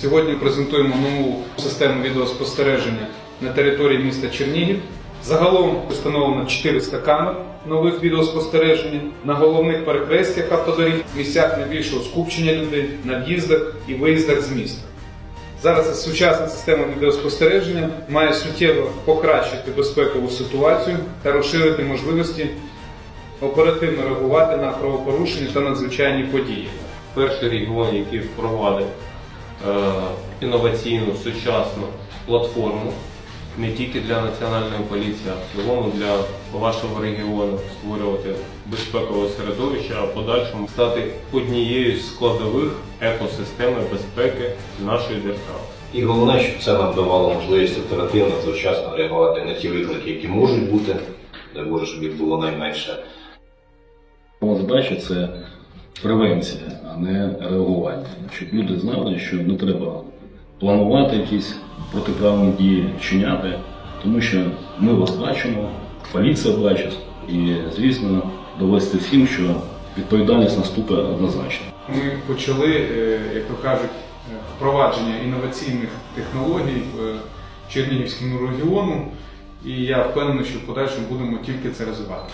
Сьогодні презентуємо нову систему відеоспостереження на території міста Чернігів. Загалом встановлено 400 камер нових відеоспостереження на головних перехрестях автодоріг, місцях найбільшого скупчення людей, на в'їздах і виїздах з міста. Зараз сучасна система відеоспостереження має суттєво покращити безпекову ситуацію та розширити можливості оперативно реагувати на правопорушення та надзвичайні події. перший регіон, який впровадив інноваційну сучасну платформу не тільки для національної поліції, а в цілому для вашого регіону створювати безпекове середовище, а в подальшому стати однією з складових екосистеми безпеки нашої держави. І головне, щоб це нам давало можливість оперативно завчасно реагувати на ті виклики, які можуть бути, дай Боже, щоб їх було найменше. Задача це превенція, а не реагування. Щоб люди знали, що не треба планувати якісь протиправні дії вчиняти, тому що ми вас бачимо, поліція бачить, і, звісно, довести всім, що відповідальність наступить однозначно. Ми почали, е, як то кажуть, е, впровадження інноваційних технологій в е, Чернігівському регіону, і я впевнений, що в подальшому будемо тільки це розвивати.